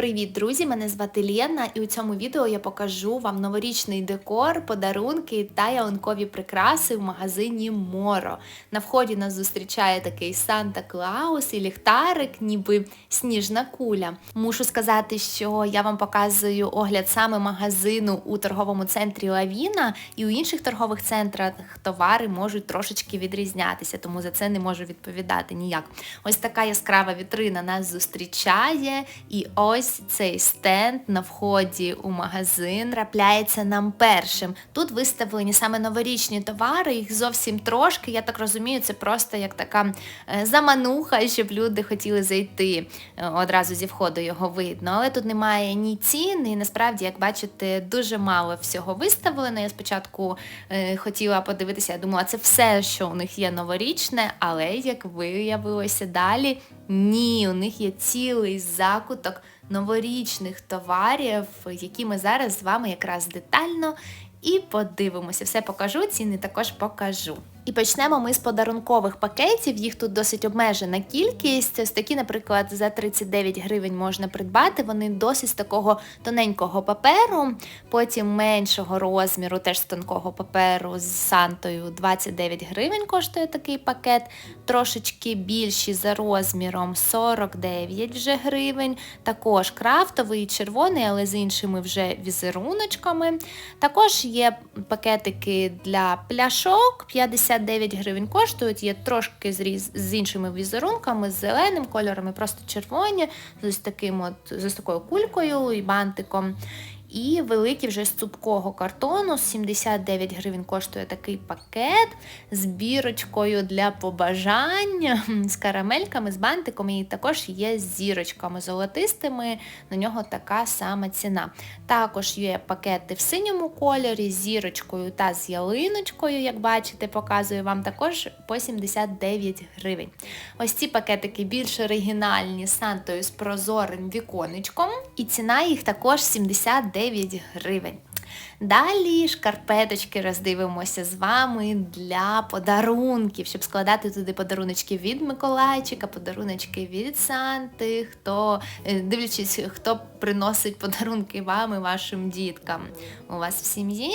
Привіт, друзі! Мене звати Лєна, і у цьому відео я покажу вам новорічний декор, подарунки та ялинкові прикраси в магазині Моро. На вході нас зустрічає такий Санта Клаус і ліхтарик, ніби сніжна куля. Мушу сказати, що я вам показую огляд саме магазину у торговому центрі Лавіна, і у інших торгових центрах товари можуть трошечки відрізнятися, тому за це не можу відповідати ніяк. Ось така яскрава вітрина нас зустрічає, і ось цей стенд на вході у магазин трапляється нам першим. Тут виставлені саме новорічні товари, їх зовсім трошки. Я так розумію, це просто як така е, замануха, щоб люди хотіли зайти е, одразу зі входу його видно. Але тут немає ні цін, і насправді, як бачите, дуже мало всього виставлено. Я спочатку е, хотіла подивитися, я думала, це все, що у них є новорічне, але як виявилося далі, ні, у них є цілий закуток новорічних товарів, які ми зараз з вами якраз детально і подивимося. Все покажу, ціни також покажу. І почнемо ми з подарункових пакетів. Їх тут досить обмежена кількість. Ось такі, наприклад, за 39 гривень можна придбати. Вони досить з такого тоненького паперу, потім меншого розміру, теж з тонкого паперу з Сантою 29 гривень коштує такий пакет. Трошечки більші за розміром 49 вже гривень. Також крафтовий і червоний, але з іншими вже візеруночками. Також є пакетики для пляшок 50 59 гривень коштують, є трошки зріз з іншими візерунками, з зеленим кольором, і просто червоні, з таким от, з такою кулькою і бантиком. І великий вже з цупкого картону, 79 гривень коштує такий пакет з бірочкою для побажань, з карамельками, з бантиком, і також є з зірочками золотистими, на нього така сама ціна. Також є пакети в синьому кольорі, з зірочкою та з ялиночкою, як бачите, показую вам також по 79 гривень. Ось ці пакетики більш оригінальні з сантою з прозорим віконечком, і ціна їх також 79 гривень. Далі шкарпеточки роздивимося з вами для подарунків, щоб складати туди подаруночки від Миколайчика, подаруночки від Санти, хто, е, дивлячись, хто приносить подарунки вам і вашим діткам у вас в сім'ї.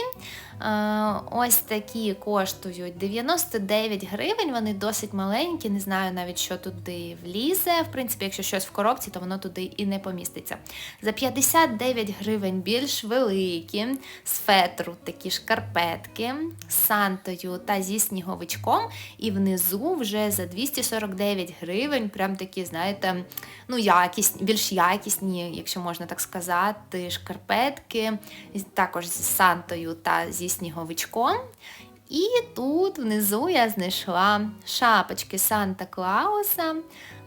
Ось такі коштують 99 гривень, вони досить маленькі, не знаю навіть, що туди влізе. В принципі, якщо щось в коробці, то воно туди і не поміститься. За 59 гривень більш великі, з фетру такі шкарпетки, з сантою та зі сніговичком. І внизу вже за 249 гривень, прям такі, знаєте, ну, якісні, більш якісні, якщо можна так сказати, шкарпетки, також з сантою та зі сніговичком. І тут внизу я знайшла шапочки Санта Клауса.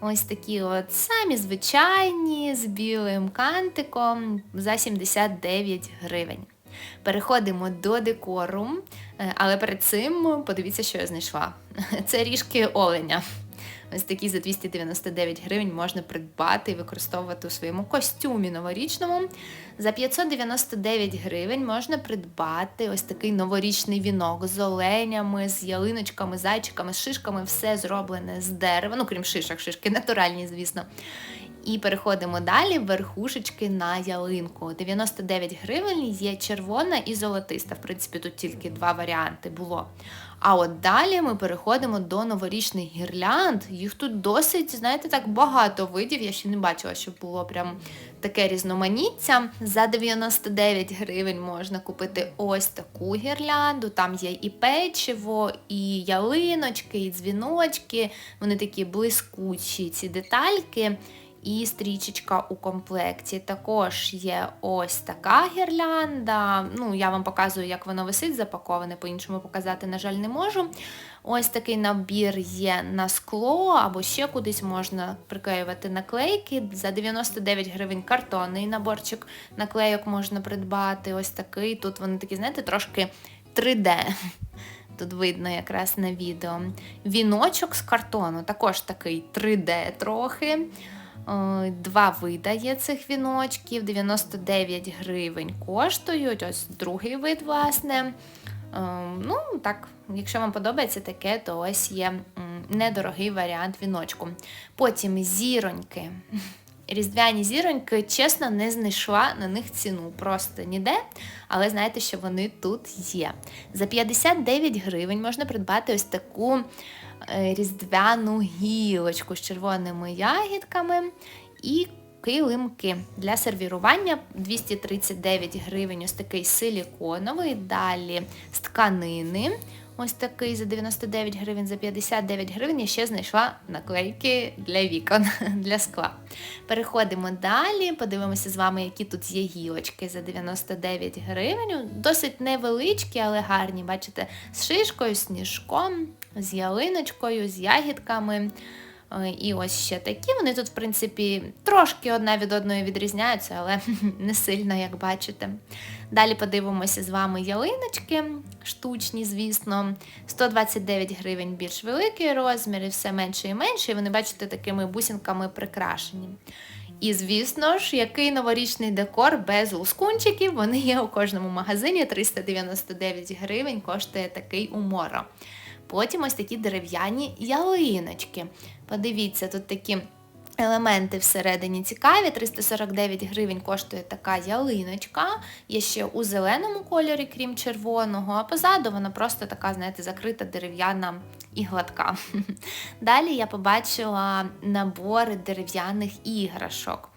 Ось такі от самі звичайні з білим кантиком за 79 гривень. Переходимо до декору, е, але перед цим подивіться, що я знайшла. Це ріжки оленя. Ось такі за 299 гривень можна придбати і використовувати у своєму костюмі новорічному. За 599 гривень можна придбати ось такий новорічний вінок з оленями, з ялиночками, зайчиками, з шишками, все зроблене з дерева, ну крім шишок, шишки натуральні, звісно. І переходимо далі, верхушечки на ялинку. 99 гривень є червона і золотиста. В принципі, тут тільки два варіанти було. А от далі ми переходимо до новорічних гірлянд. Їх тут досить, знаєте, так багато видів. Я ще не бачила, щоб було прям таке різноманіття. За 99 гривень можна купити ось таку гірлянду. Там є і печиво, і ялиночки, і дзвіночки. Вони такі блискучі, ці детальки і стрічечка у комплекті. Також є ось така гірлянда. Ну, Я вам показую, як воно висить, запаковане, по-іншому показати, на жаль, не можу. Ось такий набір є на скло, або ще кудись можна приклеювати наклейки. За 99 гривень картонний наборчик наклейок можна придбати. Ось такий. Тут вони такі, знаєте, трошки 3D. Тут видно якраз на відео. Віночок з картону, також такий 3D трохи. Е, два вида є цих віночків, 99 гривень коштують. Ось другий вид, власне. Е, ну, так, Якщо вам подобається таке, то ось є недорогий варіант віночку. Потім зіроньки. Різдвяні зіроньки, чесно, не знайшла на них ціну просто ніде. Але знаєте, що вони тут є. За 59 гривень можна придбати ось таку е, різдвяну гілочку з червоними ягідками і килимки. Для сервірування 239 гривень ось такий силіконовий, далі з тканини. Ось такий за 99 гривень, за 59 гривень я ще знайшла наклейки для вікон, для скла. Переходимо далі, подивимося з вами, які тут є гілочки за 99 гривень. Досить невеличкі, але гарні. Бачите, з шишкою, сніжком, з ялиночкою, з ягідками. Е, І ось ще такі. Вони тут, в принципі, трошки одна від одної відрізняються, але не сильно, як бачите. Далі подивимося з вами ялиночки, штучні, звісно. 129 гривень більш великий розмір, і все менше і менше. І вони, бачите, такими бусинками прикрашені. І, звісно ж, який новорічний декор без лускунчиків, вони є у кожному магазині. 399 гривень коштує такий уморо. Потім ось такі дерев'яні ялиночки. Подивіться, тут такі елементи всередині цікаві. 349 гривень коштує така ялиночка. Є ще у зеленому кольорі, крім червоного, а позаду вона просто така, знаєте, закрита дерев'яна і гладка. Далі я побачила набори дерев'яних іграшок.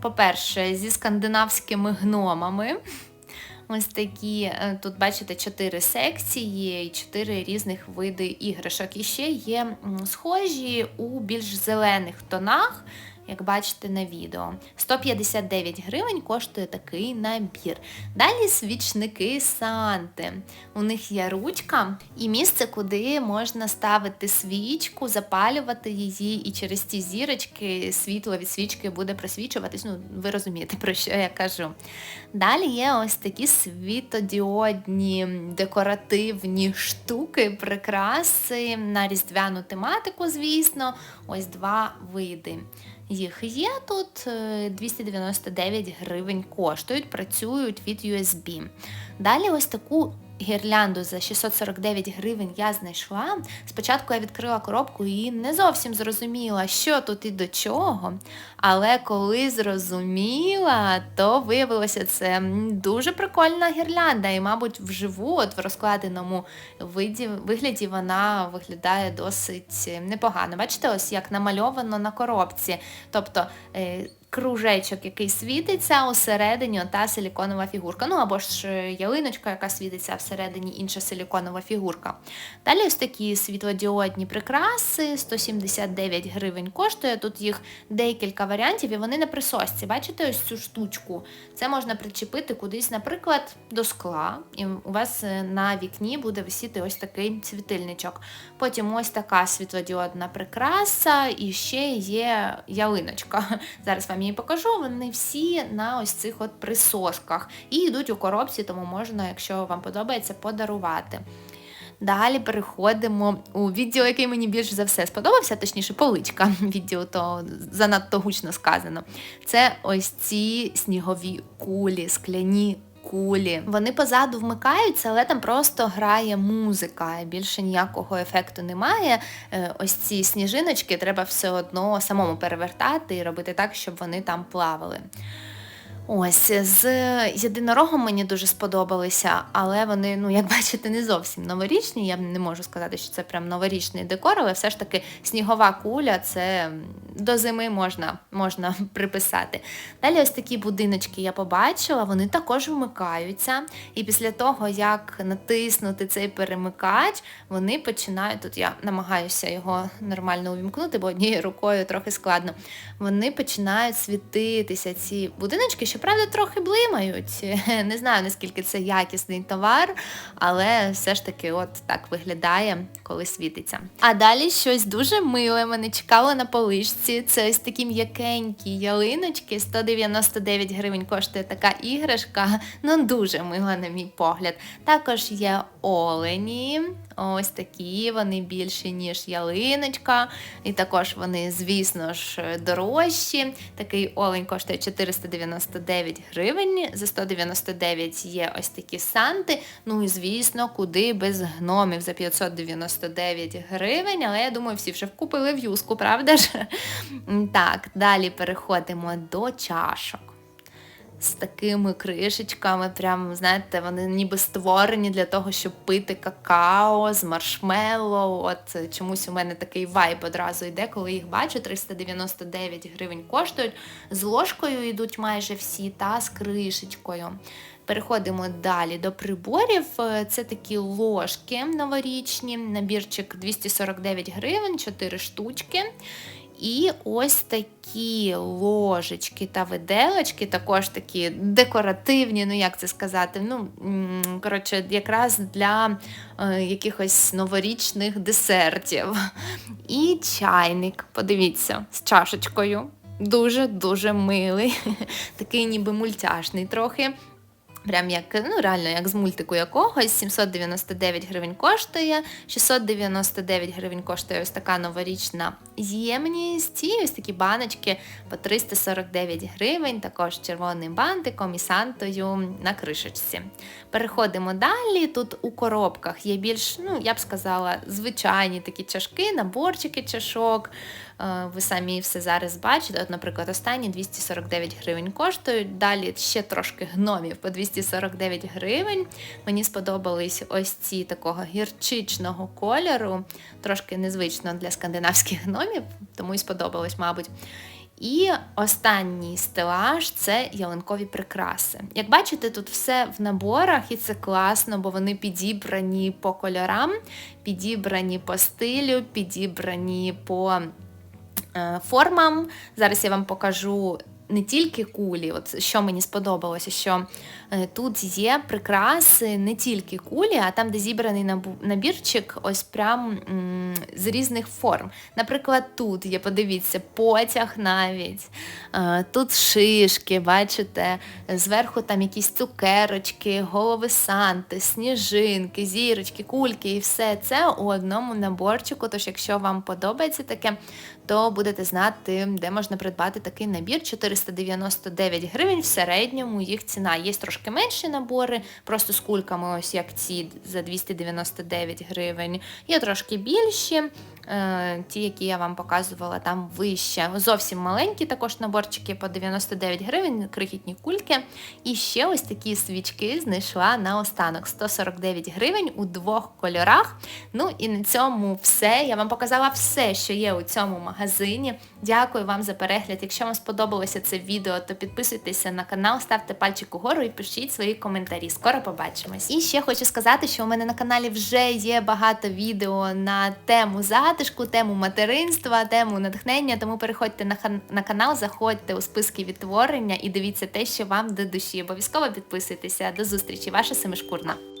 По-перше, зі скандинавськими гномами. Ось такі, е, тут бачите, чотири секції і чотири різних види іграшок. І ще є схожі у більш зелених тонах, як бачите на відео. 159 гривень коштує такий набір. Далі свічники Санти. У них є ручка і місце, куди можна ставити свічку, запалювати її, і через ці зірочки світло від свічки буде просвічуватись. Ну, ви розумієте, про що я кажу. Далі є ось такі світодіодні декоративні штуки, прикраси на різдвяну тематику, звісно, ось два види. Їх є тут 299 гривень коштують, працюють від USB. Далі ось таку гірлянду за 649 гривень я знайшла. Спочатку я відкрила коробку і не зовсім зрозуміла, що тут і до чого. Але коли зрозуміла, то виявилося це дуже прикольна гірлянда. І, мабуть, вживу, от в розкладеному виді, вигляді вона виглядає досить непогано. Бачите, ось як намальовано на коробці. Тобто е, кружечок, який світиться, усередині ота силіконова фігурка. Ну або ж е, ялиночка, яка світиться, всередині інша силіконова фігурка. Далі ось такі світлодіодні прикраси, 179 гривень коштує. Тут їх декілька варіантів, і вони на присосці. Бачите ось цю штучку? Це можна причепити кудись, наприклад, до скла. І у вас е, на вікні буде висіти ось такий світильничок. Потім ось така світлодіодна прикраса, і ще є ялиночка. Зараз вам її покажу. Вони всі на ось цих от присосках. І йдуть у коробці, тому можна, якщо вам подобається, подарувати. Далі переходимо у відділ, який мені більше за все сподобався, точніше, поличка відділ то занадто гучно сказано. Це ось ці снігові кулі, скляні кулі. Вони позаду вмикаються, але там просто грає музика. Більше ніякого ефекту немає. Е, ось ці сніжиночки треба все одно самому перевертати і робити так, щоб вони там плавали. Ось, з єдинорогом мені дуже сподобалися, але вони, ну, як бачите, не зовсім новорічні. Я не можу сказати, що це прям новорічний декор, але все ж таки снігова куля це до зими можна можна приписати. Далі ось такі будиночки я побачила, вони також вмикаються. І після того, як натиснути цей перемикач, вони починають, тут я намагаюся його нормально увімкнути, бо однією рукою трохи складно. Вони починають світитися, ці будиночки, щоправда, трохи блимають. Не знаю, наскільки це якісний товар, але все ж таки от так виглядає, коли світиться. А далі щось дуже миле мене чекало на поличці. Це ось такі м'якенькі ялиночки, 199 гривень коштує така іграшка. Ну, дуже мила, на мій погляд. Також є олені. Ось такі вони більші, ніж ялиночка. І також вони, звісно ж, дорожчі. Такий олень коштує 499 гривень. За 199 є ось такі санти. Ну і звісно, куди без гномів за 599 гривень. Але я думаю, всі вже вкупили в'юску, правда ж? Так, далі переходимо до чашок з такими кришечками. Прям, знаєте, вони ніби створені для того, щоб пити какао з маршмеллоу. От чомусь у мене такий вайб одразу йде, коли їх бачу. 399 гривень коштують. З ложкою йдуть майже всі, та з кришечкою. Переходимо далі до приборів. Це такі ложки новорічні, набірчик 249 гривень, 4 штучки. І ось такі ложечки та виделочки, також такі декоративні, ну як це сказати, ну, коротше, якраз для е, якихось новорічних десертів. І чайник, подивіться, з чашечкою. Дуже-дуже милий, такий ніби мультяшний трохи. Прям як, ну реально, як з мультику якогось, 799 гривень коштує, 699 гривень коштує ось така новорічна ємність. І ось такі баночки по 349 гривень, також червоним бантиком і сантою на кришечці. Переходимо далі. Тут у коробках є більш, ну, я б сказала, звичайні такі чашки, наборчики чашок. Е, ви самі все зараз бачите. От, Наприклад, останні 249 гривень коштують. Далі ще трошки гномів по 249 гривень. Мені сподобались ось ці такого гірчичного кольору, трошки незвично для скандинавських гномів, тому і сподобалось, мабуть. І останній стелаж це ялинкові прикраси. Як бачите, тут все в наборах, і це класно, бо вони підібрані по кольорам, підібрані по стилю, підібрані по формам. Зараз я вам покажу не тільки кулі, от що мені сподобалося, що е, тут є прикраси не тільки кулі, а там, де зібраний набірчик, ось прям з різних форм. Наприклад, тут є, подивіться, потяг навіть, е, тут шишки, бачите, зверху там якісь цукерочки, голови санти, сніжинки, зірочки, кульки і все це у одному наборчику. Тож, якщо вам подобається таке, то будете знати, де можна придбати такий набір. 499 гривень в середньому їх ціна. Є трошки менші набори, просто з кульками, ось як ці за 299 гривень. Є трошки більші. Е, ті, які я вам показувала, там вище. Зовсім маленькі також наборчики по 99 гривень, крихітні кульки. І ще ось такі свічки знайшла на останок 149 гривень у двох кольорах. Ну і на цьому все. Я вам показала все, що є у цьому магазині. Дякую вам за перегляд. Якщо вам сподобалося це відео, то підписуйтеся на канал, ставте пальчик угору і пишіть свої коментарі. Скоро побачимось. І ще хочу сказати, що у мене на каналі вже є багато відео на тему затишку, тему материнства, тему натхнення. Тому переходьте на, на канал, заходьте у списки відтворення і дивіться те, що вам до душі. Обов'язково підписуйтеся. До зустрічі, ваша семишкурна.